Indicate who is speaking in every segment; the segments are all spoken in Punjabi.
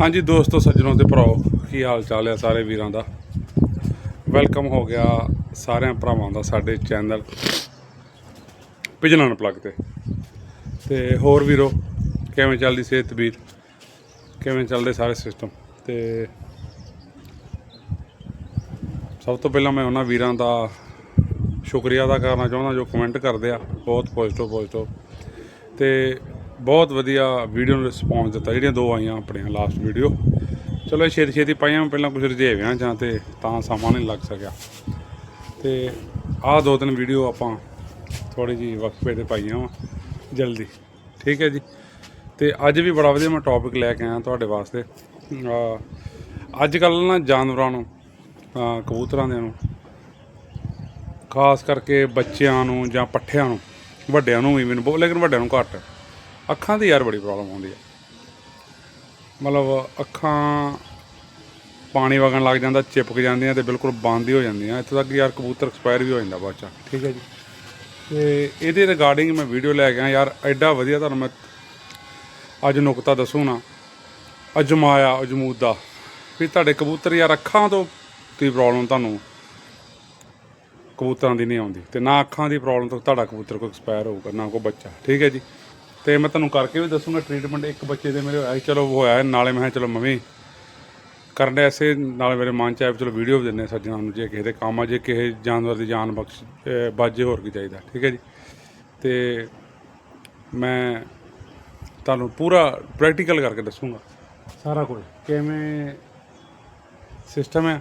Speaker 1: ਹਾਂਜੀ ਦੋਸਤੋ, ਸੱਜਣੋ ਤੇ ਭਰਾਓ, ਕੀ ਹਾਲ ਚਾਲ ਹੈ ਸਾਰੇ ਵੀਰਾਂ ਦਾ? ਵੈਲਕਮ ਹੋ ਗਿਆ ਸਾਰਿਆਂ ਭਰਾਵਾਂ ਦਾ ਸਾਡੇ ਚੈਨਲ ਪਿਜਨਨ ਪਲੱਗ ਤੇ। ਤੇ ਹੋਰ ਵੀਰੋ, ਕਿਵੇਂ ਚੱਲਦੀ ਸਿਹਤ ਤਬੀਅਤ ਕਿਵੇਂ ਚੱਲਦੇ ਸਾਰੇ ਸਿਸਟਮ ਤੇ ਸਭ ਤੋਂ ਪਹਿਲਾਂ ਮੈਂ ਉਹਨਾਂ ਵੀਰਾਂ ਦਾ ਸ਼ੁਕਰੀਆ ਅਦਾ ਕਰਨਾ ਚਾਹੁੰਦਾ ਜੋ ਕਮੈਂਟ ਕਰਦੇ ਆ, ਬਹੁਤ ਪੋਜ਼ਿਟਿਵ ਪੋਜ਼ਿਟਿਵ ਤੇ ਬਹੁਤ ਵਧੀਆ ਵੀਡੀਓ ਨੂੰ ਰਿਸਪੌਂਸ ਦਿੱਤਾ, ਜਿਹੜੀਆਂ ਦੋ ਆਈਆਂ ਆਪਣੀਆਂ ਲਾਸਟ ਵੀਡੀਓ ਚਲੋ ਇਹ ਛੇਤੀ ਛੇਤੀ ਪਾਈਆਂ, ਪਹਿਲਾਂ ਕੁਝ ਰਜੇਵਿਆਂ ਜਾਂ ਤੇ ਤਾਂ ਸਮਾਂ ਨਹੀਂ ਲੱਗ ਸਕਿਆ। ਤੇ ਆਹ ਦੋ ਤਿੰਨ ਵੀਡੀਓ ਆਪਾਂ ਥੋੜੀ ਜੀ ਵਕਫੇ ਤੇ ਪਾਈਆਂ ਵਾ, ਜਲਦੀ। ਠੀਕ ਹੈ ਜੀ? ਤੇ ਅੱਜ ਵੀ ਬੜਾ ਵਧੀਆ ਮੈਂ ਟੌਪਿਕ ਲੈ ਕੇ ਆਇਆ ਤੁਹਾਡੇ ਵਾਸਤੇ। ਅੱਜ ਕੱਲ ਨਾ ਜਾਨਵਰਾਂ ਨੂੰ ਕਬੂਤਰਾਂ ਦੇ ਨੂੰ, ਖਾਸ ਕਰਕੇ ਬੱਚਿਆਂ ਨੂੰ ਜਾਂ ਪੱਠਿਆਂ ਨੂੰ, ਵੱਡਿਆਂ ਨੂੰ ਵੀ ਮੈਨੂੰ ਬਹੁਤ, ਲੇਕਿਨ ਵੱਡਿਆਂ ਨੂੰ ਘੱਟ। ਅੱਖਾਂ ਦੀ ਯਾਰ ਬੜੀ ਪ੍ਰੋਬਲਮ ਆਉਂਦੀ ਹੈ ਮਤਲਬ ਅੱਖਾਂ ਪਾਣੀ ਵਗਣ ਲੱਗ ਜਾਂਦਾ ਚਿਪਕ ਜਾਂਦੀਆਂ ਤੇ ਬਿਲਕੁਲ ਬੰਦ ਹੀ ਹੋ ਜਾਂਦੀਆਂ। ਇੱਥੋਂ ਤੱਕ ਯਾਰ ਕਬੂਤਰ ਐਕਸਪਾਇਰ ਵੀ ਹੋ ਜਾਂਦਾ ਬਾਅਦ ਚ। ਠੀਕ ਹੈ ਜੀ। ਤੇ ਇਹਦੇ ਰਿਗਾਰਡਿੰਗ ਮੈਂ ਵੀਡੀਓ ਲੈ ਕੇ ਆਇਆ। ਯਾਰ ਐਡਾ ਵਧੀਆ ਤੁਹਾਨੂੰ ਮੈਂ ਅੱਜ ਨੁਕਤਾ ਦੱਸੂ ਨਾ। ਅਜਮਾਇਆ ਅਜਮੂਦਾ। ਵੀ ਤੁਹਾਡੇ ਕਬੂਤਰ ਯਾਰ ਅੱਖਾਂ ਤੋਂ ਕੀ ਪ੍ਰੋਬਲਮ ਤੁਹਾਨੂੰ? ਕਬੂਤਰਾਂ ਦੀ ਨਹੀਂ ਆਉਂਦੀ। ਤੇ ਨਾ ਅੱਖਾਂ ਦੀ ਪ੍ਰੋਬਲਮ ਤੋਂ ਤੁਹਾਡਾ ਕਬੂਤਰ ਕੋਈ ਐਕਸਪਾਇਰ ਹੋਊਗਾ ਨਾ ਕੋਈ ਬੱਚਾ। ਠੀਕ ਹੈ ਜੀ। ਤੇ ਮੈਂ ਤੁਹਾਨੂੰ ਕਰਕੇ ਵੀ ਦੱਸੂਗਾ ਟ੍ਰੀਟਮੈਂਟ ਇੱਕ ਬੱਚੇ ਦੇ ਮੇਰੇ ਹੋਇਆ ਸੀ, ਚਲੋ ਹੋਇਆ ਨਾਲੇ ਮੈਂ ਚਲੋ ਮੈਂ ਵੀ ਕਰਨ ਐਸੇ ਨਾਲ ਮੇਰੇ ਮਨ ਚ ਆਇਆ ਚਲੋ ਵੀਡੀਓ ਵੀ ਦਿੰਨੇ ਸੱਜਣਾਂ ਨੂੰ ਜੇ ਕਿਸੇ ਦੇ ਕੰਮ ਆ ਜੇ ਕਿਸੇ ਜਾਨਵਰ ਦੀ ਜਾਨ ਬਖਸ਼ ਬਾਜੇ ਹੋਰ ਕੀ ਚਾਹੀਦਾ ਠੀਕ ਹੈ ਜੀ। ਤੇ ਮੈਂ ਤੁਹਾਨੂੰ ਪੂਰਾ ਪ੍ਰੈਕਟੀਕਲ ਕਰਕੇ ਦੱਸੂਗਾ। ਸਾਰਾ ਕੁਝ। ਕਿਵੇਂ ਸਿਸਟਮ ਹੈ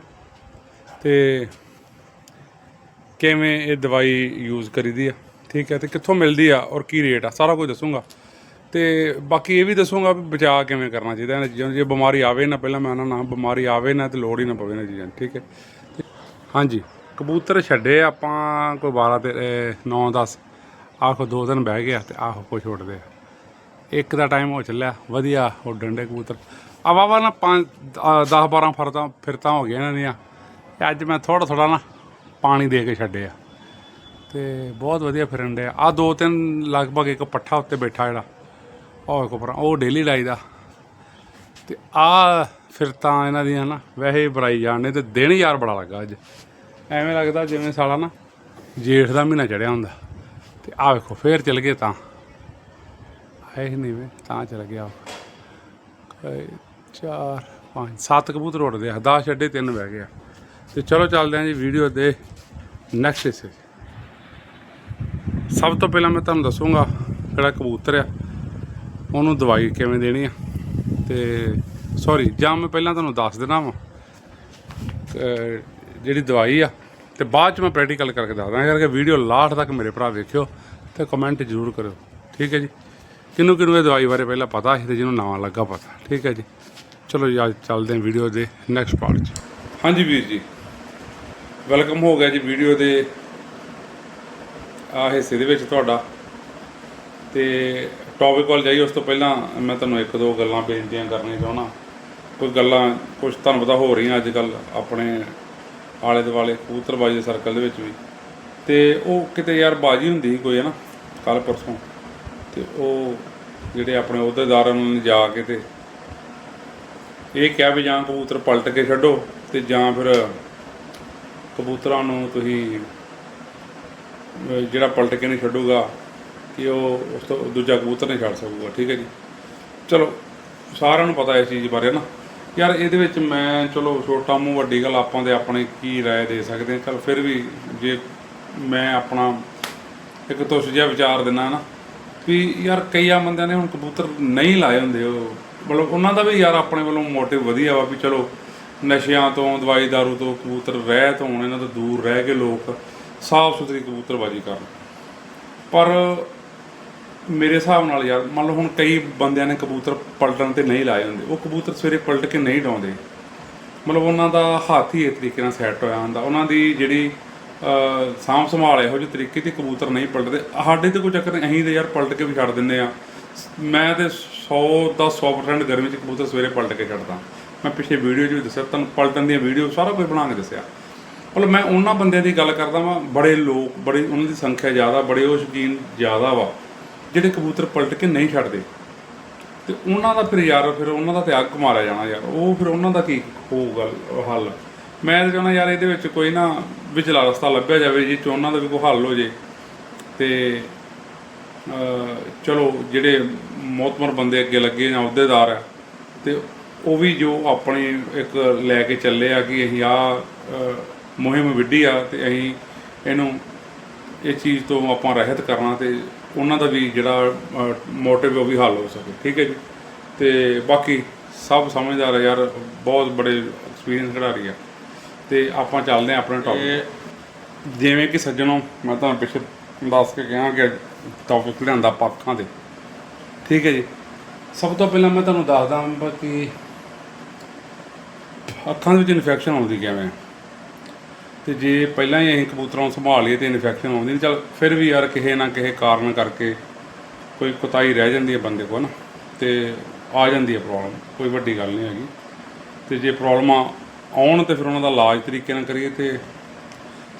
Speaker 1: ਤੇ ਕਿਵੇਂ ਇਹ ਦਵਾਈ ਯੂਜ਼ ਕਰੀਦੀ ਆ। ਠੀਕ ਹੈ ਤੇ ਕਿੱਥੋਂ ਮਿਲਦੀ ਆ ਔਰ ਕੀ ਰੇਟ ਆ? ਸਾਰਾ ਕੁਝ ਦੱਸੂਗਾ। ਤੇ ਬਾਕੀ ਇਹ ਵੀ ਦੱਸੂਗਾ ਵੀ ਬਚਾਅ ਕਿਵੇਂ ਕਰਨਾ ਚਾਹੀਦਾ ਇਹਨਾਂ ਚੀਜ਼ਾਂ ਨੂੰ। ਜੇ ਬਿਮਾਰੀ ਆਵੇ ਨਾ ਪਹਿਲਾਂ ਮੈਂ ਉਹਨਾਂ ਨਾਲ ਬਿਮਾਰੀ ਆਵੇ ਨਾ ਤੇ ਲੋੜ ਹੀ ਨਾ ਪਵੇ ਇਹਨਾਂ ਚੀਜ਼ਾਂ ਦੀ, ਠੀਕ ਹੈ। ਹਾਂਜੀ ਕਬੂਤਰ ਛੱਡੇ ਆਪਾਂ ਕੋਈ 12 ਤੇ 9 10 ਆਖੋ ਦੋ ਦਿਨ ਬਹਿ ਗਿਆ ਤੇ ਆਹੋ ਕੁਛ ਉੱਡਦੇ ਆ। ਇੱਕ ਦਾ ਟਾਈਮ ਹੋ ਚੱਲਿਆ ਵਧੀਆ ਉੱਡਣ ਦੇ ਕਬੂਤਰ। ਆ ਵਾਵਾ ਨਾ 5 10 12 ਫਰਤਾਂ ਫਿਰਤਾਂ ਹੋ ਗਈਆਂ ਇਹਨਾਂ ਦੀਆਂ। ਅੱਜ ਮੈਂ ਥੋੜਾ ਥੋੜਾ ਨਾ ਪਾਣੀ ਦੇ ਕੇ ਛੱਡੇ ਆ। ਤੇ ਬਹੁਤ ਵਧੀਆ ਫਿਰਨ ਦੇ ਆ ਦੋ ਤਿੰਨ ਲਗਭਗ ਇੱਕ ਪੱਠਾ ਉੱਤੇ ਬੈਠਾ ਜਿਹੜਾ। ਉਹ ਇੱਕ ਉਹ ਡੇਲੀ ਲਾਈਦਾ ਤੇ ਆ ਫਿਰ ਤਾਂ ਇਹਨਾਂ ਦੀਆਂ ਨਾ, ਵੈਸੇ ਹੀ ਬੁਰਾਈ ਜਾਣਦੇ ਤੇ ਦਿਨ ਯਾਰ ਬੜਾ ਲੱਗਾ ਅੱਜ। ਐਵੇਂ ਲੱਗਦਾ ਜਿਵੇਂ ਸਾਲਾ ਨਾ ਜੇਠ ਦਾ ਮਹੀਨਾ ਚੜਿਆ ਹੁੰਦਾ। ਤੇ ਆ ਵੇਖੋ, ਫੇਰ ਚਲ ਗਏ ਤਾਂ। ਹੈ ਹੀ ਨਹੀਂ ਵੇ, ਤਾਂ ਚਲ ਗਿਆ ਕਈ ਚਾਰ, ਪੰਜ, ਸੱਤ ਕਬੂਤਰ ਉੱਡਦੇ ਆ 10 ਛੱਡੇ ਤਿੰਨ ਬਹਿ ਗਏ ਆ। ਤੇ ਚਲੋ ਚੱਲਦੇ ਹਾਂ ਜੀ ਵੀਡੀਓ ਦੇ ਨੈਕਸਟ ਹਿੱਸੇ ਸਭ ਤੋਂ ਪਹਿਲਾਂ ਮੈਂ ਤੁਹਾਨੂੰ ਦੱਸੂਗਾ ਜਿਹੜਾ ਕਬੂਤਰ ਆ, ਉਹਨੂੰ ਦਵਾਈ ਕਿਵੇਂ ਦੇਣੀ ਆ। ਤੇ ਸੌਰੀ ਜਾਂ ਮੈਂ ਪਹਿਲਾਂ ਤੁਹਾਨੂੰ ਦੱਸ ਦੇਣਾ ਵਾ ਜਿਹੜੀ ਦਵਾਈ ਆ, ਤੇ ਬਾਅਦ ਚ ਮੈਂ ਪ੍ਰੈਕਟੀਕਲ ਕਰਕੇ ਦੱਸਦਾ ਕਰਕੇ ਵੀਡੀਓ ਲਾਸਟ ਤੱਕ ਮੇਰੇ ਭਰਾ ਵੇਖਿਓ ਤੇ ਕਮੈਂਟ ਜ਼ਰੂਰ ਕਰਿਓ, ਠੀਕ ਹੈ ਜੀ? ਕਿਹਨੂੰ ਕਿਹਨੂੰ ਇਹ ਦਵਾਈ ਬਾਰੇ ਪਹਿਲਾਂ ਪਤਾ ਸੀ ਤੇ ਜਿਹਨੂੰ ਨਵਾਂ ਲੱਗਾ ਪਤਾ, ਠੀਕ ਹੈ ਜੀ? ਚਲੋ ਜੀ, ਅੱਜ ਚੱਲਦੇ ਹਾਂ ਵੀਡੀਓ ਦੇ ਨੈਕਸਟ ਪਾਰਟ 'ਚ। ਹਾਂਜੀ ਵੀਰ ਜੀ ਵੈਲਕਮ ਹੋ ਗਿਆ ਜੀ ਵੀਡੀਓ ਦੇ ਆ ਹਿੱਸੇ ਦੇ ਵਿੱਚ ਤੁਹਾਡਾ। ਤੇ ਟੌਪਿਕ ਵੱਲ ਜਾਈਏ, ਉਸ ਤੋਂ ਪਹਿਲਾਂ ਮੈਂ ਤੁਹਾਨੂੰ ਇੱਕ ਦੋ ਗੱਲਾਂ ਬੇਨਤੀਆਂ ਕਰਨੀਆਂ ਚਾਹੁੰਦਾ। ਕੋਈ ਗੱਲਾਂ, ਕੁਝ ਤੁਹਾਨੂੰ ਪਤਾ ਹੋ ਰਹੀਆਂ ਅੱਜ ਕੱਲ ਆਪਣੇ ਆਲੇ ਦੁਆਲੇ ਕਬੂਤਰਬਾਜੀ ਦੇ ਸਰਕਲ ਦੇ ਵਿੱਚ ਵੀ। ਤੇ ਉਹ ਕਿਤੇ ਯਾਰ ਬਾਜੀ ਹੁੰਦੀ ਸੀ ਕੋਈ, ਹੈ ਨਾ ਕੱਲ ਪਰਸੋਂ। ਤੇ ਉਹ ਜਿਹੜੇ ਆਪਣੇ ਅਹੁਦੇਦਾਰ ਉਹਨਾਂ ਨੇ ਜਾ ਕੇ ਤੇ ਇਹ ਕਿਹਾ ਵੀ ਜਾਂ ਕਬੂਤਰ ਪਲਟ ਕੇ ਛੱਡੋ ਤੇ ਜਾਂ ਫਿਰ ਕਬੂਤਰਾਂ ਨੂੰ ਤੁਸੀਂ ਜਿਹੜਾ ਪਲਟ ਕੇ ਨਹੀਂ ਛੱਡੂਗਾ, ਕਿ ਉਹ ਉਸ ਤੋਂ ਦੂਜਾ ਕਬੂਤਰ ਨਹੀਂ ਛੱਡ ਸਕੂਗਾ, ਠੀਕ ਹੈ ਜੀ? ਚਲੋ, ਸਾਰਿਆਂ ਨੂੰ ਪਤਾ ਇਸ ਚੀਜ਼ ਬਾਰੇ ਨਾ। ਯਾਰ, ਇਹਦੇ ਵਿੱਚ ਮੈਂ, ਚਲੋ, ਛੋਟਾ ਮੂੰਹ, ਵੱਡੀ ਗੱਲ ਆਪਾਂ ਦੇ ਆਪਣੇ ਕੀ ਰਾਏ ਦੇ ਸਕਦੇ ਹਾਂ ਚਲ ਫਿਰ ਵੀ ਜੇ ਮੈਂ ਆਪਣਾ ਇੱਕ ਤੁਸ ਜਿਹਾ ਵਿਚਾਰ ਦਿਨਾ ਨਾ, ਵੀ ਯਾਰ ਕਈਆਂ ਬੰਦਿਆਂ ਨੇ ਹੁਣ ਕਬੂਤਰ ਨਹੀਂ ਲਾਏ ਹੁੰਦੇ ਉਹ। ਮਤਲਬ ਉਹਨਾਂ ਦਾ ਵੀ ਯਾਰ ਆਪਣੇ ਵੱਲੋਂ ਮੋਟਿਵ ਵਧੀਆ ਵਾ ਵੀ ਚਲੋ, ਨਸ਼ਿਆਂ ਤੋਂ, ਦਵਾਈ ਦਾਰੂ ਤੋਂ ਕਬੂਤਰ ਰਹਿਤ ਹੋਣ ਇਹਨਾਂ ਤੋਂ ਦੂਰ ਰਹਿ ਕੇ ਲੋਕ। ਸਾਫ਼ ਸੁਥਰੀ ਕਬੂਤਰਬਾਜੀ ਕਰਨ ਪਰ ਮੇਰੇ ਹਿਸਾਬ ਨਾਲ ਯਾਰ, ਮੰਨ ਲਓ ਹੁਣ ਕਈ ਬੰਦਿਆਂ ਨੇ ਕਬੂਤਰ ਪਲਟਣ ਤੇ ਨਹੀਂ ਲਾਏ ਹੁੰਦੇ। ਉਹ ਕਬੂਤਰ ਸਵੇਰੇ ਪਲਟ ਕੇ ਨਹੀਂ ਡਾਉਂਦੇ। ਮਤਲਬ ਉਹਨਾਂ ਦਾ ਹੱਥ ਹੀ ਇਸ ਤਰੀਕੇ ਨਾਲ ਸੈੱਟ ਹੋਇਆ ਹੁੰਦਾ। ਉਹਨਾਂ ਦੀ ਜਿਹੜੀ ਸਾਂਭ ਸੰਭਾਲ ਇਹੋ ਜਿਹੇ ਤਰੀਕੇ ਤੇ ਕਬੂਤਰ ਨਹੀਂ ਪਲਟਦੇ। ਸਾਡੇ ਤੇ ਕੋਈ ਚੱਕਰ ਨਹੀਂ, ਅਸੀਂ ਤੇ ਯਾਰ ਪਲਟ ਕੇ ਵੀ ਛੱਡ ਦਿੰਦੇ ਆ ਮੈਂ ਤੇ 100 ਦਾ 100% ਗਰਮੀ ਚ ਕਬੂਤਰ ਸਵੇਰੇ ਪਲਟ ਕੇ ਛੱਡਦਾ। ਮੈਂ ਪਿਛਲੇ ਵੀਡੀਓ 'ਚ ਵੀ ਦੱਸਿਆ, ਤੁਹਾਨੂੰ ਪਲਟਣ ਦੀਆਂ ਵੀਡੀਓ ਸਾਰਾ ਕੁਝ ਬਣਾ ਕੇ ਦੱਸਿਆ। ਮਤਲਬ ਮੈਂ ਉਹਨਾਂ ਬੰਦਿਆਂ ਦੀ ਗੱਲ ਕਰਦਾ ਵਾਂ, ਬੜੇ ਲੋਕ, ਬੜੇ ਉਹਨਾਂ ਦੀ ਸੰਖਿਆ ਜ਼ਿਆਦਾ, ਬੜੇ ਉਹ ਸ਼ੌਕੀਨ ਜ਼ਿਆਦਾ ਵਾ, ਜਿਹੜੇ ਕਬੂਤਰ ਪਲਟ ਕੇ ਨਹੀਂ ਛੱਡਦੇ। ਤੇ ਉਹਨਾਂ ਦਾ ਫਿਰ ਯਾਰ, ਫਿਰ ਉਹਨਾਂ ਦਾ ਤੇ ਅੱਗ ਮਾਰਿਆ ਜਾਣਾ ਯਾਰ, ਉਹ ਫਿਰ ਉਹਨਾਂ ਦਾ ਕੀ ਹੋਊਗਾ ਹੱਲ? ਮੈਂ ਤਾਂ ਚਾਹੁੰਦਾ ਯਾਰ ਇਹਦੇ ਵਿੱਚ ਕੋਈ ਨਾ ਵਿਚਲਾ ਰਸਤਾ ਲੱਭਿਆ ਜਾਵੇ ਜੀ ਚ ਉਹਨਾਂ ਦਾ ਵੀ ਕੋਈ ਹੱਲ ਹੋ ਜੇ। ਤੇ ਚਲੋ ਜਿਹੜੇ ਮੌਤਮਰ ਬੰਦੇ ਅੱਗੇ ਲੱਗੇ ਜਾਂ ਅਹੁਦੇਦਾਰ ਆ, ਤੇ ਉਹ ਵੀ ਜੋ ਆਪਣੇ ਇੱਕ ਲੈ ਕੇ ਚੱਲੇ ਆ ਕਿ ਅਸੀਂ ਆ ਮੁਹਿੰਮ ਵਿੱਢੀ ਆ ਤੇ ਅਸੀਂ ਇਹਨੂੰ ਇਹ ਚੀਜ਼ ਤੋਂ ਆਪਾਂ ਰਹਿਤ ਕਰਨਾ ਤੇ ਉਹਨਾਂ ਦਾ ਵੀ ਜਿਹੜਾ ਮੋਟਿਵ ਉਹ ਵੀ ਹੱਲ ਹੋ ਸਕੇ। ਠੀਕ ਹੈ ਜੀ? ਤੇ ਬਾਕੀ ਸਭ ਸਮਝਦਾਰ ਯਾਰ ਬਹੁਤ ਬੜੇ ਐਕਸਪੀਰੀਅੰਸ ਖਿਡਾਰੀ ਆ। ਤੇ ਆਪਾਂ ਚੱਲਦੇ ਆ ਆਪਣੇ ਟੌਪਿਕ ਜਿਵੇਂ ਕਿ ਸੱਜਣੋ ਮੈਂ ਤੁਹਾਨੂੰ ਪਿੱਛੇ ਦੱਸ ਕੇ ਗਿਆ ਕਿ ਟੌਪਿਕ ਲਿਆਂਦਾ ਪੱਖਾਂ ਦੇ ਠੀਕ ਹੈ ਜੀ? ਸਭ ਤੋਂ ਪਹਿਲਾਂ ਮੈਂ ਤੁਹਾਨੂੰ ਦੱਸਦਾ ਹਾਂ ਕਿ ਅੱਖਾਂ ਦੇ ਵਿੱਚ ਇਨਫੈਕਸ਼ਨ ਆਉਂਦੀ ਕਿਵੇਂ ਤੇ ਜੇ ਪਹਿਲਾਂ ਹੀ ਅਸੀਂ ਕਬੂਤਰਾਂ ਨੂੰ ਸੰਭਾਲ ਲਈਏ ਤੇ ਇਨਫੈਕਸ਼ਨ ਆਉਂਦੀ ਨਹੀਂ, ਚਲ ਫਿਰ ਵੀ ਯਾਰ ਕਿਸੇ ਨਾ ਕਿਸੇ ਕਾਰਨ ਕਰਕੇ ਕੋਈ ਕੁਤਾਈ ਰਹਿ ਜਾਂਦੀ ਹੈ ਬੰਦੇ ਕੋਲ ਨਾ, ਤੇ ਆ ਜਾਂਦੀ ਹੈ ਪ੍ਰੋਬਲਮ ਕੋਈ ਵੱਡੀ ਗੱਲ ਨਹੀਂ ਹੈਗੀ। ਤੇ ਜੇ ਪ੍ਰੋਬਲਮਾਂ ਆਉਣ ਤੇ ਫਿਰ ਉਹਨਾਂ ਦਾ ਇਲਾਜ ਤਰੀਕੇ ਨਾਲ ਕਰੀਏ ਤੇ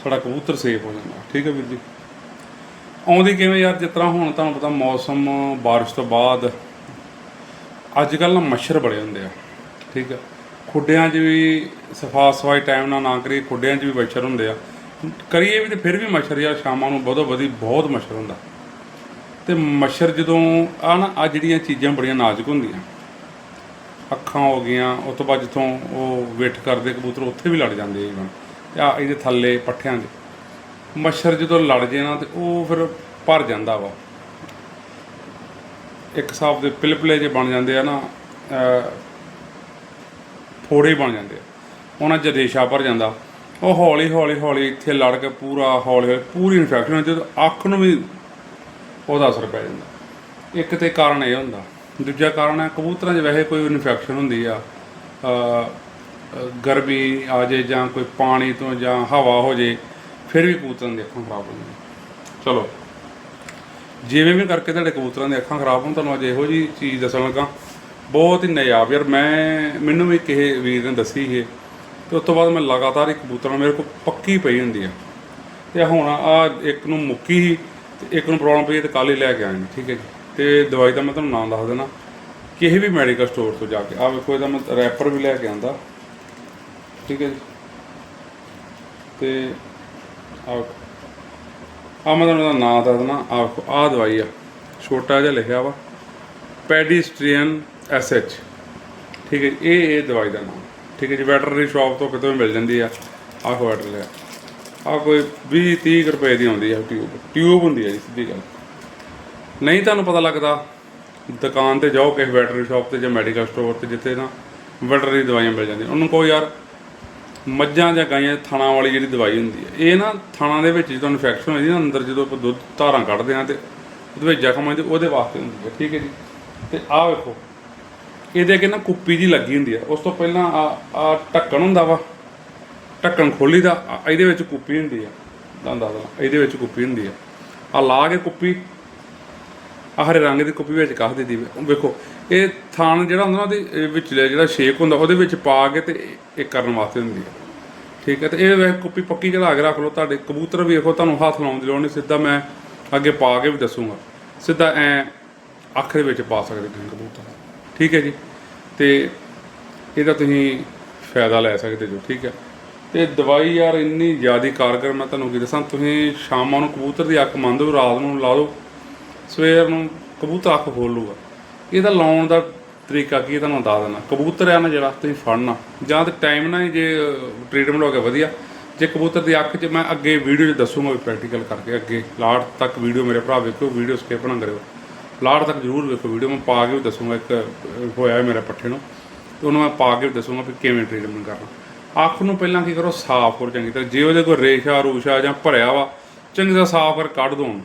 Speaker 1: ਸਾਡਾ ਕਬੂਤਰ ਸੇਫ ਹੋ ਜਾਂਦਾ। ਠੀਕ ਹੈ ਵੀਰ ਜੀ? ਆਉਂਦੀ ਕਿਵੇਂ ਯਾਰ, ਜਿਸ ਤਰ੍ਹਾਂ ਹੁਣ ਤੁਹਾਨੂੰ ਪਤਾ ਮੌਸਮ, ਬਾਰਿਸ਼ ਤੋਂ ਬਾਅਦ ਅੱਜ ਕੱਲ੍ਹ ਨਾ ਮੱਛਰ ਬੜੇ ਹੁੰਦੇ ਆ। ਠੀਕ ਆ ਖੁੱਡਿਆਂ 'ਚ ਵੀ ਸਫਾ ਸਫ਼ਾਈ ਟਾਈਮ ਨਾਲ ਨਾ ਕਰੀਏ, ਖੁੱਡਿਆਂ 'ਚ ਵੀ ਮੱਛਰ ਹੁੰਦੇ ਆ। ਕਰੀਏ ਵੀ ਤੇ ਫਿਰ ਵੀ ਮੱਛਰ ਯਾਰ ਸ਼ਾਮਾਂ ਨੂੰ ਵਧੋ ਵਧੀ ਬਹੁਤ ਮੱਛਰ ਹੁੰਦਾ। ਤੇ ਮੱਛਰ ਜਦੋਂ, ਆ ਨਾ, ਆ ਜਿਹੜੀਆਂ ਚੀਜ਼ਾਂ ਬੜੀਆਂ ਨਾਜ਼ੁਕ ਹੁੰਦੀਆਂ। ਅੱਖਾਂ ਹੋ ਗਈਆਂ, ਉਸ ਤੋਂ ਬਾਅਦ ਜਿੱਥੋਂ ਉਹ ਵੇਟ ਕਰਦੇ ਕਬੂਤਰ, ਉੱਥੇ ਵੀ ਲੜ ਜਾਂਦੇ ਆ ਤੇ ਆ ਇਹਦੇ ਥੱਲੇ ਪੱਠਿਆਂ 'ਚ। ਮੱਛਰ ਜਦੋਂ ਲੜ ਜੇ ਨਾ ਤੇ ਉਹ ਫਿਰ ਭਰ ਜਾਂਦਾ ਵਾ। ਇੱਕ ਹਿਸਾਬ ਦੇ ਪਿਲਪਲੇ ਜੇ ਬਣ ਜਾਂਦੇ ਆ ਨਾ ਫੋੜੇ ਬਣ ਜਾਂਦੇ ਆ। ਉਹਨਾਂ 'ਚ ਰੇਸ਼ਾ ਭਰ ਜਾਂਦਾ। ਉਹ ਹੌਲੀ ਹੌਲੀ ਹੌਲੀ ਇੱਥੇ ਲੜ ਕੇ ਪੂਰਾ ਹੌਲੀ ਹੌਲੀ ਪੂਰੀ ਇਨਫੈਕਸ਼ਨ ਜਦੋਂ ਅੱਖ ਨੂੰ ਵੀ ਉਹਦਾ ਅਸਰ ਪੈ ਜਾਂਦਾ। ਇੱਕ ਤੇ ਕਾਰਨ ਇਹ ਹੁੰਦਾ। ਦੂਜਾ ਕਾਰਨ ਹੈ, ਕਬੂਤਰਾਂ 'ਚ ਵੈਸੇ ਕੋਈ ਇਨਫੈਕਸ਼ਨ ਹੁੰਦੀ ਆ। ਗਰਮੀ ਆ ਜੇ ਜਾਂ ਕੋਈ ਪਾਣੀ ਤੋਂ ਜਾਂ ਹਵਾ ਹੋ ਜੇ, ਫਿਰ ਵੀ ਕਬੂਤਰਾਂ ਦੀਆਂ ਅੱਖਾਂ ਖਰਾਬ ਹੁੰਦੀਆਂ। ਚਲੋ। ਜਿਵੇਂ ਵੀ ਕਰਕੇ ਤੁਹਾਡੇ ਕਬੂਤਰਾਂ ਦੀਆਂ ਅੱਖਾਂ ਖਰਾਬ ਹੋਣ, ਤੁਹਾਨੂੰ ਅੱਜ ਇਹੋ ਜੀ ਚੀਜ਼ ਦੱਸਣ ਲੱਗਾ। ਬਹੁਤ ਹੀ ਨਾਯਾਬ ਯਾਰ, ਮੈਂ, ਮੈਨੂੰ ਵੀ ਕਿਸੇ ਵੀਰ ਨੇ ਦੱਸੀ ਇਹ, ਤੇ ਉਸ ਤੋਂ ਬਾਅਦ ਮੈਂ ਲਗਾਤਾਰ ਇੱਕ ਕਬੂਤਰਾਂ ਮੇਰੇ ਕੋਲ ਪੱਕੀ ਪਈ ਹੁੰਦੀ ਆ। ਤੇ ਹੁਣ ਆ ਇੱਕ ਨੂੰ ਮੁੱਕੀ ਸੀ, ਤੇ ਇੱਕ ਨੂੰ ਪ੍ਰੋਬਲਮ ਪਈ ਤੇ ਕੱਲ੍ਹ ਹੀ ਲੈ ਕੇ ਆਏ ਨੇ, ਠੀਕ ਹੈ ਜੀ। ਤੇ ਦਵਾਈ ਦਾ ਮੈਂ ਤੁਹਾਨੂੰ ਨਾਮ ਦੱਸ ਦੇਣਾ, ਕਿਸੇ ਵੀ ਮੈਡੀਕਲ ਸਟੋਰ ਤੋਂ ਜਾ ਕੇ ਆ ਵੇਖੋ ਇਹਦਾ ਮੈਂ ਰੈਪਰ ਵੀ ਲੈ ਕੇ ਆਂਦਾ, ਠੀਕ ਹੈ ਜੀ। ਤੇ ਆ ਆ ਮੈਂ ਤੁਹਾਨੂੰ ਇਹਦਾ ਨਾਮ ਦੱਸ ਦੇਣਾ ਆ ਵੇਖੋ ਆ ਦਵਾਈ ਆ, ਛੋਟਾ ਜਿਹਾ ਲਿਖਿਆ ਵਾ, ਪੈਡੀਸਟਰੀਅਨ ਐਸਐਚ ਠੀਕ ਹੈ ਜੀ, ਇਹ ਇਹ ਦਵਾਈ ਦਾ ਨਾਮ। ਠੀਕ ਹੈ ਜੀ ਵੈਟਰਨਰੀ ਸ਼ਾਪ ਤੋਂ ਕਿਤੋਂ ਵੀ ਮਿਲ ਜਾਂਦੀ ਆ। ਆਹ ਵੈਟਰ ਲਿਆ। ਆ ਕੋਈ 20 30 ਰੁਪਏ ਦੀ ਆਉਂਦੀ ਆ ਟਿਊਬ ਟਿਊਬ ਹੁੰਦੀ ਆ ਜੀ ਸਿੱਧੀ ਗੱਲ। ਨਹੀਂ ਤੁਹਾਨੂੰ ਪਤਾ ਲੱਗਦਾ ਦੁਕਾਨ ਤੇ ਜਾਓ ਕਿਸੇ ਵੈਟਰਨਰੀ ਸ਼ਾਪ ਤੇ ਜਾਂ ਮੈਡੀਕਲ ਸਟੋਰ ਤੇ ਜਿੱਥੇ ਨਾ ਵੈਟਰਨਰੀ ਦਵਾਈਆਂ ਮਿਲ ਜਾਂਦੀਆਂ। ਉਹਨੂੰ ਕੋਈ ਯਾਰ ਮੱਝਾਂ ਜਾਂ ਗਾਈਆਂ ਥਣਾ ਵਾਲੀ ਜਿਹੜੀ ਦਵਾਈ ਹੁੰਦੀ ਹੈ ਇਹ ਨਾ ਥਣਾ ਦੇ ਵਿੱਚ ਜਦੋਂ ਇਨਫੈਕਸ਼ਨ ਹੋ ਜਾਂਦੀ ਨਾ ਅੰਦਰ ਜਦੋਂ ਆਪਾਂ ਦੁੱਧ ਧਾਰਾਂ ਕੱਢਦੇ ਆ ਤੇ ਉਹਦੇ ਵਿੱਚ ਜ਼ਖਮ ਆਉਂਦੇ ਉਹਦੇ ਵਾਸਤੇ ਹੁੰਦੀ ਹੈ ਠੀਕ ਹੈ ਜੀ। ਤੇ ਆਹ ਵੇਖੋ ਇਹਦੇ ਅੱਗੇ ਨਾ ਕੁੱਪੀ ਜੀ ਲੱਗੀ ਹੁੰਦੀ ਆ। ਉਸ ਤੋਂ ਪਹਿਲਾਂ ਆ ਆ ਢੱਕਣ ਹੁੰਦਾ ਵਾ, ਢੱਕਣ ਖੋਲੀ ਦਾ ਇਹਦੇ ਵਿੱਚ ਕੁੱਪੀ ਹੁੰਦੀ ਆ। ਦੰਦਾਂ ਦਾ ਇਹਦੇ ਵਿੱਚ ਕੁੱਪੀ ਹੁੰਦੀ ਆ। ਆ ਲਾ ਕੇ ਕੁੱਪੀ, ਆ ਹਰੇ ਰੰਗ ਦੀ ਕੁੱਪੀ ਵਿੱਚ ਕੱਸ ਦਿੱਤੀ ਵੇਖੋ, ਇਹ ਥਾਣ ਜਿਹੜਾ ਹੁੰਦਾ ਨਾ ਉਹਦੇ ਵਿੱਚ ਜਿਹੜਾ ਸ਼ੇਕ ਹੁੰਦਾ, ਉਹਦੇ ਵਿੱਚ ਪਾ ਕੇ ਤੇ ਇਹ- ਕਰਨ ਵਾਸਤੇ ਹੁੰਦੀ ਆ। ਠੀਕ ਹੈ ਤੇ ਇਹ ਵੇ ਕੁੱਪੀ ਪੱਕੀ ਚੜਾ ਕੇ ਰੱਖ ਲਓ। ਤੁਹਾਡੇ ਕਬੂਤਰ ਵੀ ਵੇਖੋ ਤੁਹਾਨੂੰ ਹੱਥ ਲਾਉਣ ਦੀ ਲੋੜ ਨਹੀਂ, ਸਿੱਧਾ ਮੈਂ ਅੱਗੇ ਪਾ ਕੇ ਵੀ ਦੱਸੂਗਾ। ਸਿੱਧਾ ਐ ਅੱਖ ਦੇ ਵਿੱਚ ਪਾ ਸਕਦੇ ਤੁਸੀਂ ਕਬੂਤਰ। ਠੀਕ ਹੈ ਜੀ। ਤੇ ਇਹਦਾ ਤੁਸੀਂ ਫਾਇਦਾ ਲੈ ਸਕਦੇ ਜੋ, ਠੀਕ ਹੈ। ਤੇ ਦਵਾਈ ਯਾਰ ਇੰਨੀ ਜ਼ਿਆਦਾ ਕਾਰਗਰ, ਮੈਂ ਤੁਹਾਨੂੰ ਕੀ ਦੱਸਾਂ, ਤੁਸੀਂ ਸ਼ਾਮਾਂ ਨੂੰ ਕਬੂਤਰ ਦੀ ਅੱਖ ਮੰਨ ਦਿਓ ਰਾਤ ਨੂੰ ਲਾ ਦਿਓ, ਸਵੇਰ ਨੂੰ ਕਬੂਤਰ ਅੱਖ ਖੋਲ ਲੂਗਾ ਇਹਦਾ ਲਾਉਣ ਦਾ ਤਰੀਕਾ ਕੀ ਹੈ, ਤੁਹਾਨੂੰ ਦੱਸ ਦਿੰਦਾ। ਕਬੂਤਰ ਆ ਨਾ ਜਿਹੜਾ, ਤੁਸੀਂ ਫੜਨਾ। ਜਾਂ ਤੇ ਟਾਈਮ ਨਾਲ ਹੀ ਜੇ ਟ੍ਰੀਟਮੈਂਟ ਹੋ ਗਿਆ, ਵਧੀਆ। ਜੇ ਕਬੂਤਰ ਦੀ ਅੱਖ 'ਚ ਮੈਂ ਅੱਗੇ ਵੀਡੀਓ 'ਚ ਦੱਸੂਗਾ ਵੀ ਪ੍ਰੈਕਟੀਕਲ ਕਰਕੇ ਅੱਗੇ। ਲਾਟ ਤੱਕ ਵੀਡੀਓ ਮੇਰੇ ਭਰਾ ਵੇਖੋ ਵੀਡੀਓ ਸਕਿਪ ਨਾ ਕਰਿਓ। ਲਾੜ ਤੱਕ ਜ਼ਰੂਰ ਵੇਖੋ ਵੀਡੀਓ ਮੈਂ ਪਾ ਕੇ ਵੀ ਦੱਸੂਗਾ ਇੱਕ ਹੋਇਆ ਮੇਰਾ ਪੱਠੇ ਨੂੰ। ਤੇ ਉਹਨੂੰ ਮੈਂ ਪਾ ਕੇ ਵੀ ਦੱਸੂਗਾ ਵੀ ਕਿਵੇਂ ਟ੍ਰੀਟਮੈਂਟ ਕਰਨਾ। ਅੱਖ ਨੂੰ ਪਹਿਲਾਂ ਕੀ ਕਰੋ, ਸਾਫ਼ ਕਰੋ ਚੰਗੀ ਤਰ੍ਹਾਂ। ਜੇ ਉਹਦੇ ਕੋਈ ਰੇਸ਼ਾ, ਰੂਸ਼ਾ ਜਾਂ ਭਰਿਆ ਵਾ, ਚੰਗੀ ਤਰ੍ਹਾਂ ਸਾਫ਼ ਕਰ ਕੱਢ ਦੋ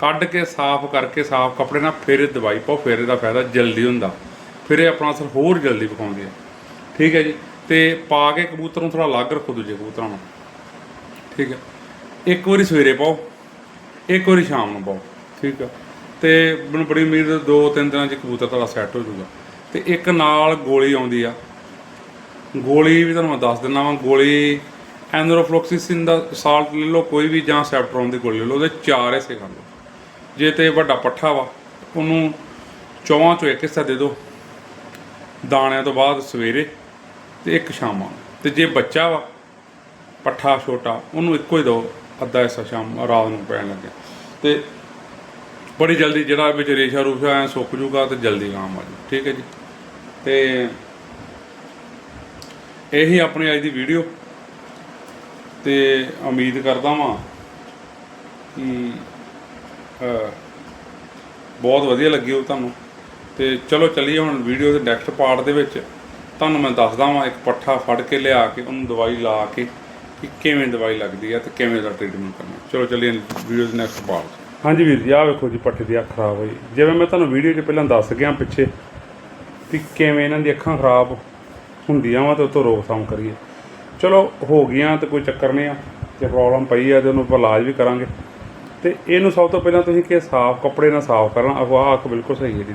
Speaker 1: ਕੱਢ ਕੇ ਸਾਫ਼ ਕਰਕੇ ਸਾਫ਼ ਕੱਪੜੇ ਨਾਲ ਫਿਰ ਇਹ ਦਵਾਈ ਪਾਓ, ਫਿਰ ਇਹਦਾ ਫਾਇਦਾ ਜਲਦੀ ਹੁੰਦਾ। ਫਿਰ ਇਹ ਆਪਣਾ ਅਸਰ ਹੋਰ ਜਲਦੀ ਵਿਖਾਉਂਦੀ ਹੈ। ਠੀਕ ਹੈ ਜੀ? ਤੇ ਪਾ ਕੇ ਕਬੂਤਰ ਨੂੰ ਥੋੜਾ ਅਲੱਗ ਰੱਖੋ ਦੂਜੇ ਕਬੂਤਰਾਂ ਨੂੰ। ਠੀਕ ਹੈ? ਇੱਕ ਵਾਰੀ ਸਵੇਰੇ ਪਾਓ, ਇੱਕ ਵਾਰੀ ਸ਼ਾਮ ਨੂੰ ਪਾਓ। ਠੀਕ ਹੈ? ਤੇ ਮੈਨੂੰ ਬੜੀ ਉਮੀਦ ਹੈ ਦੋ ਤਿੰਨ ਦਿਨਾਂ 'ਚ ਕਬੂਤਰ ਤੁਹਾਡਾ ਸੈੱਟ ਹੋ ਜਾਊਗਾ। ਤੇ ਇੱਕ ਨਾਲ ਗੋਲੀ ਆਉਂਦੀ ਆ। ਗੋਲੀ ਵੀ ਤੁਹਾਨੂੰ ਮੈਂ ਦੱਸ ਦਿੰਦਾ ਵਾਂ, ਗੋਲੀ ਐਨਰੋਫਲੋਕਸਿਸਿਨ ਦਾ ਸਾਲਟ ਲੈ ਲਓ, ਕੋਈ ਵੀ ਜਾਂ ਸੈਪਟਰੋਨ ਦੀ ਗੋਲੀ ਲੈ ਲਓ, ਉਹਦੇ ਚਾਰ ਹਿੱਸੇ ਕਰ ਲਓ ਜੇ ਤੇ ਵੱਡਾ ਪੱਠਾ ਵਾ, ਉਹਨੂੰ ਚੌਵਾਂ ਚੋਂ ਇੱਕ ਹਿੱਸਾ ਦੇ ਦਿਓ। ਦਾਣਿਆਂ ਤੋਂ ਬਾਅਦ ਸਵੇਰੇ ਤੇ ਇੱਕ ਸ਼ਾਮਾਂ ਨੂੰ। ਤੇ ਜੇ ਬੱਚਾ ਵਾ, ਪੱਠਾ ਛੋਟਾ, ਉਹਨੂੰ ਇੱਕੋ ਹੀ ਦਿਓ, ਅੱਧਾ ਹਿੱਸਾ ਸ਼ਾਮ, ਰਾਤ ਨੂੰ ਪੈਣ ਲੱਗਿਆ। ਤੇ ਬੜੀ ਜਲਦੀ ਜਿਹੜਾ ਵਿੱਚ ਰੇਸ਼ਾ ਰੂਸ਼ਾ ਐ ਸੁੱਕ ਜੂਗਾ ਤੇ ਜਲਦੀ ਆਮ ਆ ਜੂ। ਠੀਕ ਹੈ ਜੀ। ਤੇ ਇਹੀ ਆਪਣੀ ਅੱਜ ਦੀ ਵੀਡੀਓ। ਤੇ ਉਮੀਦ ਕਰਦਾ ਵਾਂ ਕਿ ਬਹੁਤ ਵਧੀਆ ਲੱਗੀ ਉਹ ਤੁਹਾਨੂੰ। ਤੇ ਚਲੋ ਚੱਲੀਏ ਹੁਣ ਵੀਡੀਓ ਦੇ ਨੈਕਸਟ ਪਾਰਟ ਦੇ ਵਿੱਚ। ਤੁਹਾਨੂੰ ਮੈਂ ਦੱਸਦਾ ਵਾਂ, ਇੱਕ ਪੱਠਾ ਫੜ ਕੇ ਲਿਆ ਕੇ ਉਹਨੂੰ ਦਵਾਈ ਲਾ ਕੇ ਕਿ ਕਿਵੇਂ ਦਵਾਈ ਲੱਗਦੀ ਹੈ ਤੇ ਕਿਵੇਂ ਦਾ ਟ੍ਰੀਟਮੈਂਟ ਕਰਨਾ। ਚਲੋ ਚੱਲੀਏ ਵੀਡੀਓ ਦੇ ਨੈਕਸਟ ਪਾਰਟ ਹਾਂਜੀ ਵੀਰ ਜੀ, ਆਹ ਵੇਖੋ ਜੀ ਪੱਠੇ ਦੀ ਅੱਖ ਖਰਾਬ ਹੋਈ ਜਿਵੇਂ ਮੈਂ ਤੁਹਾਨੂੰ ਵੀਡੀਓ 'ਚ ਪਹਿਲਾਂ ਦੱਸ ਗਿਆ ਪਿੱਛੇ ਵੀ ਕਿਵੇਂ ਇਹਨਾਂ ਦੀ ਅੱਖਾਂ ਖਰਾਬ ਹੁੰਦੀਆਂ ਵਾ ਤੇ ਉਤੋਂ ਰੋਕਥਾਮ ਕਰੀਏ। ਚਲੋ, ਹੋ ਗਈਆਂ ਤੇ ਕੋਈ ਚੱਕਰ ਨਹੀਂ ਆ, ਜੇ ਪ੍ਰੋਬਲਮ ਪਈ ਆ ਤੇ ਉਹਨੂੰ ਆਪਾਂ ਇਲਾਜ ਵੀ ਕਰਾਂਗੇ। ਤੇ ਇਹਨੂੰ ਸਭ ਤੋਂ ਪਹਿਲਾਂ ਤੁਸੀਂ ਕਿ ਸਾਫ਼ ਕੱਪੜੇ ਨਾਲ ਸਾਫ਼ ਕਰਨਾ, ਆਹ ਆਹ ਅੱਖ ਬਿਲਕੁਲ ਸਹੀ ਹੈ ਜੀ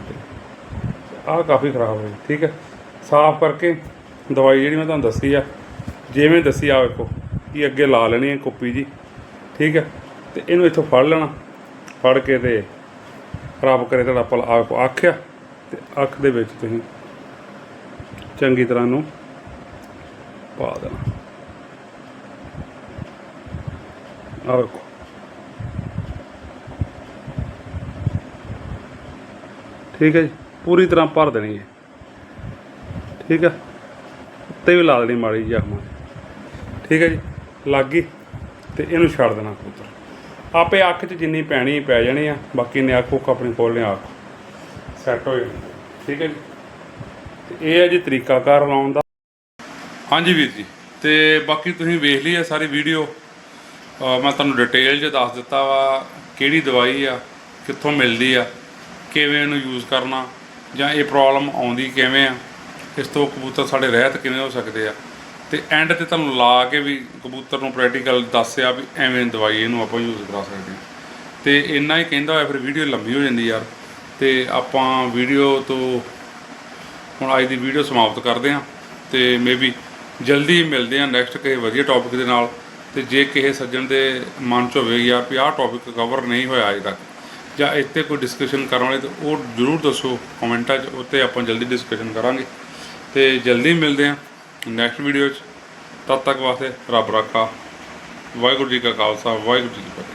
Speaker 1: ਆਹ ਕਾਫੀ ਖਰਾਬ ਹੋਈ ਠੀਕ ਹੈ? ਸਾਫ਼ ਕਰਕੇ ਦਵਾਈ ਜਿਹੜੀ ਮੈਂ ਤੁਹਾਨੂੰ ਦੱਸੀ ਆ, ਜਿਵੇਂ ਦੱਸੀ ਆ ਵੇਖੋ, ਇਹ ਅੱਗੇ ਲਾ ਲੈਣੀ ਹੈ ਕੁੱਪੀ ਜੀ, ਠੀਕ ਹੈ? ਤੇ ਇਹਨੂੰ ਇੱਥੋਂ ਫੜ ਲੈਣਾ। ਫੜ ਕੇ ਤੇ ਰੱਬ ਕਰੇ ਤੁਹਾਡਾ ਪਲ ਆਪ ਅੱਖ ਤੇ ਅੱਖ ਦੇ ਵਿੱਚ ਤੁਸੀਂ ਚੰਗੀ ਤਰ੍ਹਾਂ ਨੂੰ ਪਾ ਦੇਣਾ। ਆਹ ਵੇਖੋ ਠੀਕ ਹੈ ਜੀ, ਪੂਰੀ ਤਰ੍ਹਾਂ ਭਰ ਦੇਣੀ ਹੈ। ਠੀਕ ਹੈ, ਉੱਤੇ ਵੀ ਲਾ ਦੇਣੀ ਮਾੜੀ ਜਿਹੀ ਆਹਮਾਂ ਠੀਕ ਹੈ ਜੀ, ਲੱਗ ਗਈ ਤੇ ਇਹਨੂੰ ਛੱਡ ਦੇਣਾ ਕਬੂਤਰ। ਆਪੇ ਅੱਖ 'ਚ ਜਿੰਨੀ ਪੈਣੀ ਪੈ ਜਾਣੀ ਆ, ਬਾਕੀ ਨੇ ਅੱਖ ਉੱਖ ਆਪਣੀ ਖੋਲ੍ਹਣੀ ਅੱਖ ਸੈੱਟ ਹੋ ਜਾਣੀ। ਠੀਕ ਹੈ ਜੀ? ਤੇ ਇਹ ਹੈ ਜੀ ਤਰੀਕਾਕਾਰ ਲਾਉਣ ਦਾ। ਹਾਂਜੀ ਵੀਰ ਜੀ, ਤੇ ਬਾਕੀ ਤੁਸੀਂ ਵੇਖ ਲਈ ਆ ਸਾਰੀ ਵੀਡੀਓ। ਮੈਂ ਤੁਹਾਨੂੰ ਡਿਟੇਲ 'ਚ ਦੱਸ ਦਿੱਤਾ ਵਾ ਕਿਹੜੀ ਦਵਾਈ ਆ, ਕਿੱਥੋਂ ਮਿਲਦੀ ਆ, ਕਿਵੇਂ ਇਹਨੂੰ ਯੂਜ਼ ਕਰਨਾ, ਜਾਂ ਇਹ ਪ੍ਰੋਬਲਮ ਆਉਂਦੀ ਕਿਵੇਂ ਆ, ਇਸ ਤੋਂ ਕਬੂਤਰ ਸਾਡੇ ਰਹਿਤ ਕਿਵੇਂ ਹੋ ਸਕਦੇ ਆ। ਤੇ ਐਂਡ ਤੇ ਤੁਹਾਨੂੰ ਲਾ ਕੇ ਵੀ ਕਬੂਤਰ ਨੂੰ ਪ੍ਰੈਕਟੀਕਲ ਦੱਸਿਆ ਵੀ ਐਵੇਂ ਦਵਾਈ ਇਹਨੂੰ ਆਪਾਂ ਯੂਜ਼ ਕਰਾ ਸਕਦੇ ਹਾਂ। ਤੇ ਇੰਨਾ ਹੀ ਕਹਿੰਦਾ ਹੋਇਆ, ਫਿਰ ਵੀਡੀਓ ਲੰਬੀ ਹੋ ਜਾਂਦੀ ਯਾਰ। ਤੇ ਆਪਾਂ ਵੀਡੀਓ ਤੋਂ ਹੁਣ ਅੱਜ ਦੀ ਵੀਡੀਓ ਸਮਾਪਤ ਕਰਦੇ ਹਾਂ। ਤੇ ਮੇਬੀ ਜਲਦੀ ਮਿਲਦੇ ਹਾਂ ਨੈਕਸਟ ਕਿਸੇ ਵਧੀਆ ਟੌਪਿਕ ਦੇ ਨਾਲ। ਤੇ ਜੇ ਕਿਸੇ ਸੱਜਣ ਦੇ ਮਨ 'ਚ ਹੋਵੇ ਯਾਰ ਵੀ ਆਹ ਟੌਪਿਕ ਕਵਰ ਨਹੀਂ ਹੋਇਆ ਅਜੇ ਤੱਕ, ਜਾਂ ਇੱਥੇ ਕੋਈ ਡਿਸਕਸ਼ਨ ਕਰਨ ਵਾਲੇ, ਤਾਂ ਉਹ ਜ਼ਰੂਰ ਦੱਸੋ। ਕਮੈਂਟਾਂ 'ਚ ਉੱਤੇ ਆਪਾਂ ਜਲਦੀ ਡਿਸਕਸ਼ਨ ਕਰਾਂਗੇ। ਤੇ ਜਲਦੀ ਮਿਲਦੇ ਹਾਂ। ਨੈਕਸਟ ਵੀਡੀਓ 'ਚ ਤਦ ਤੱਕ ਵਾਸਤੇ ਰੱਬ ਰਾਖਾ। ਵਾਹਿਗੁਰੂ ਜੀ ਕਾ ਖਾਲਸਾ, ਵਾਹਿਗੁਰੂ ਜੀ ਕੀ ਫਤਿਹ।